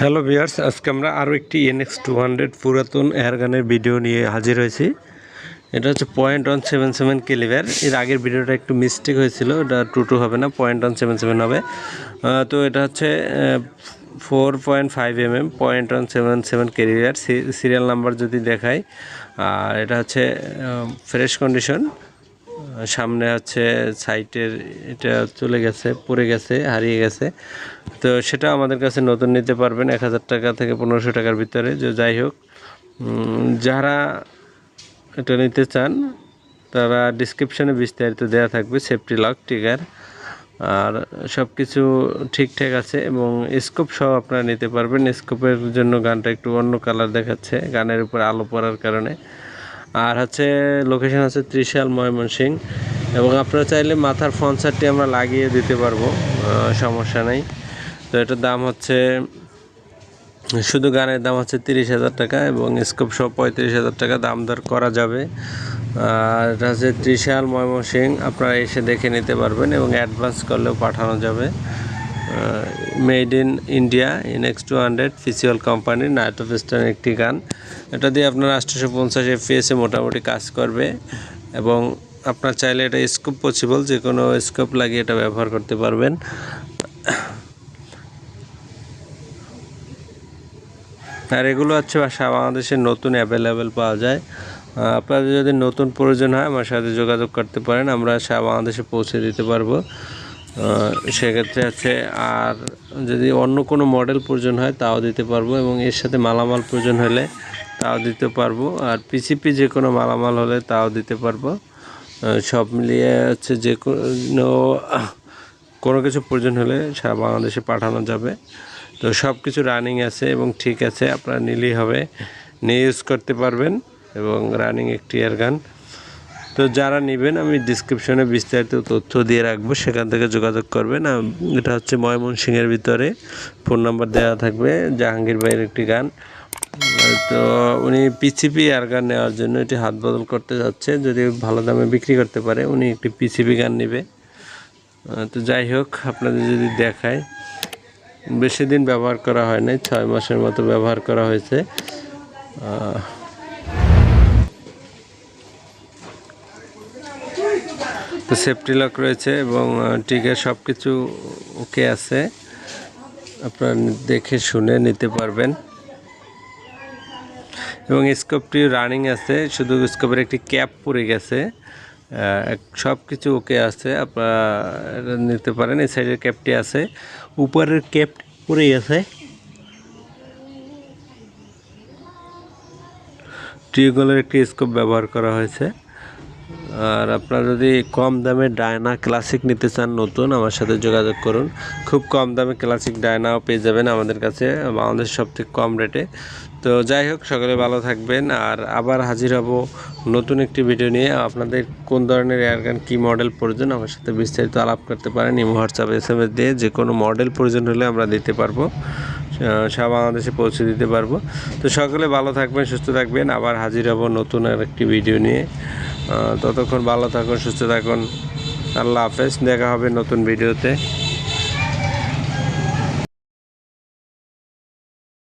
Hello বিয়ার্স আজকে আমরা আরও একটি এনএক্স টু হান্ড্রেড পুরাতন এয়ারগানের ভিডিও নিয়ে হাজির হয়েছি। এটা হচ্ছে point one seven seven caliber এর আগের ভিডিওটা একটু মিস্টেক হয়েছিল, এটা টু টু হবে না পয়েন্ট ওয়ান সেভেন সেভেন হবে। তো এটা হচ্ছে four point five M M point one seven seven carrier serial number যদি দেখাই, আর এটা হচ্ছে ফ্রেশ কন্ডিশন সামনে হচ্ছে সাইটের এটা চলে গেছে, পড়ে গেছে, হারিয়ে গেছে। তো সেটা আমাদের কাছে নতুন নিতে পারবেন, এক হাজার টাকা থেকে পনেরোশো টাকার ভিতরে। যে, যাই হোক যারা এটা নিতে চান, তারা ডিসক্রিপশনে বিস্তারিত দেওয়া থাকবে সেফটি লক টিকার আর সব কিছু ঠিকঠাক আছে এবং স্কোপ সহ আপনারা নিতে পারবেন। স্কোপের জন্য গানটা একটু অন্য কালার দেখাচ্ছে, গানের উপর আলো পড়ার কারণে। আর হচ্ছে লোকেশন আছে ত্রিশাল ময়মনসিং। এবং আপনারা চাইলে মাথার ফনসারটি আমরা লাগিয়ে দিতে পারব সমস্যা নেই। তো এটার দাম হচ্ছে, শুধু গানের দাম হচ্ছে তিরিশ হাজার টাকা এবং স্কোপ সহ পঁয়ত্রিশ হাজার টাকা দাম দর করা যাবে। আর এটা হচ্ছে ত্রিশাল ময়মনসিং, আপনারা এসে দেখে নিতে পারবেন এবং অ্যাডভান্স করলেও পাঠানো যাবে। মেড ইন ইন্ডিয়া ইনএক্স টু হান্ড্রেড ফিসিয়াল কোম্পানির নাইট অফ স্টার একটি গান। এটা দিয়ে আপনার আটশোশো পঞ্চাশ এফপিএসে মোটামুটি কাজ করবে এবং আপনার চাইলে এটা স্কোপ পসিবল যে কোনো স্কোপ লাগিয়ে এটা ব্যবহার করতে পারবেন। আর এগুলো হচ্ছে সারা বাংলাদেশে নতুন অ্যাভেলেবেল পাওয়া যায়। আপনাদের যদি নতুন প্রয়োজন হয়, আমার সাথে যোগাযোগ করতে পারেন, আমরা সারা বাংলাদেশে পৌঁছে দিতে পারব। সেক্ষেত্রে হচ্ছে আর যদি অন্য কোনো মডেল প্রয়োজন হয়, তাও দিতে পারব এবং এর সাথে মালামাল প্রয়োজন হলে তাও দিতে পারব, আর পিসিপি যে কোনো মালামাল হলে তাও দিতে পারব। সব মিলিয়ে হচ্ছে যে কোনো কোনো কিছু প্রয়োজন হলে সারা বাংলাদেশে পাঠানো যাবে। তো সব কিছু রানিং আছে এবং ঠিক আছে, আপনারা নিলেই হবে। নিয়ে ইউজ করতে পারবেন এবং রানিং একটি এয়ার গান তো যারা নেবেন, আমি ডিসক্রিপশনে বিস্তারিত তথ্য দিয়ে রাখব, সেখান থেকে যোগাযোগ করবেন। এটা হচ্ছে ময়মনসিংহের ভিতরে। ফোন নাম্বার দেওয়া থাকবে, জাহাঙ্গীর ভাইয়ের একটি গান। তো উনি পিসিপি আর গান নেওয়ার জন্য এটি হাত বদল করতে যাচ্ছে, যদি ভালো দামে বিক্রি করতে পারে, উনি একটি পিসিপি গান নেবে। তো যাই হোক, আপনাদের যদি দেখায়, বেশি দিন ব্যবহার করা হয় নাই, ছয় মাসের মতো ব্যবহার করা হয়েছে। তো সেফটি লক রয়েছে এবং টিকের সব কিছু ওকে আছে। আপনারা দেখে শুনে নিতে পারবেন। এবং স্কোপটি রানিং আছে, শুধু স্কোপের একটি ক্যাপ পড়ে গেছে। সব কিছু ওকে আছে, আপনারা নিতে পারেন, এই সাইডের ক্যাপটি আছে। উপরের ক্যাপ পড়ে গেছে। টিউগলের একটি স্কোপ ব্যবহার করা হয়েছে। আর আপনারা যদি কম দামে ডায়না ক্লাসিক নিতে চান নতুন, আমার সাথে যোগাযোগ করুন। খুব কম দামে ক্লাসিক ডায়নাও পেয়ে যাবেন আমাদের কাছে আমাদের সব থেকে কম রেটে। তো যাই হোক, সকলে ভালো থাকবেন। আর আবার হাজির হব নতুন একটি ভিডিও নিয়ে। আপনাদের কোন ধরনের এয়ারগান কী মডেল প্রয়োজন, আমার সাথে বিস্তারিত আলাপ করতে পারেন। Imo, WhatsApp S M S দিয়ে যে কোনো মডেল প্রয়োজন হলে আমরা দিতে পারব। সারা বাংলাদেশে পৌঁছে দিতে পারব। তো সকলে ভালো থাকবেন, সুস্থ থাকবেন। আবার হাজির হব নতুন আর একটি ভিডিও নিয়ে। ততক্ষণ ভালো থাকুন সুস্থ থাকুন। আল্লাহ হাফেজ দেখা হবে নতুন ভিডিওতে।